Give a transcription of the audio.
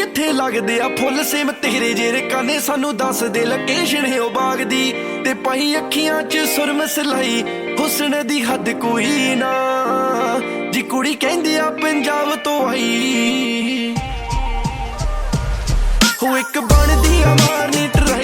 ਕਿੱਥੇ ਲੱਗਦੇ ਆ? ਫੁੱਲ ਸੇਮ ਤੇਰੇ ਜਿਹੜੇ ਕਾਨੇ ਸਾਨੂੰ ਦੱਸ ਦੇ ਲੋਕੇਸ਼ਨ ਹੈ ਉਹ ਬਾਗ ਦੀ ਤੇ ਪਾਈ ਅੱਖੀਆਂ 'ਚ ਸੁਰਮ ਸਲਾਈ, ਹੁਸਨ ਦੀ ਹੱਦ ਕੋਈ ਨਾ। ਜੀ ਕੁੜੀ ਕਹਿੰਦੀ ਆ, ਪੰਜਾਬ ਤੋਂ ਆਈ। ਹੋ ਇੱਕ ਬਣਦੀ ਆ ਮਾਰਨੀ ਟਰਾਈ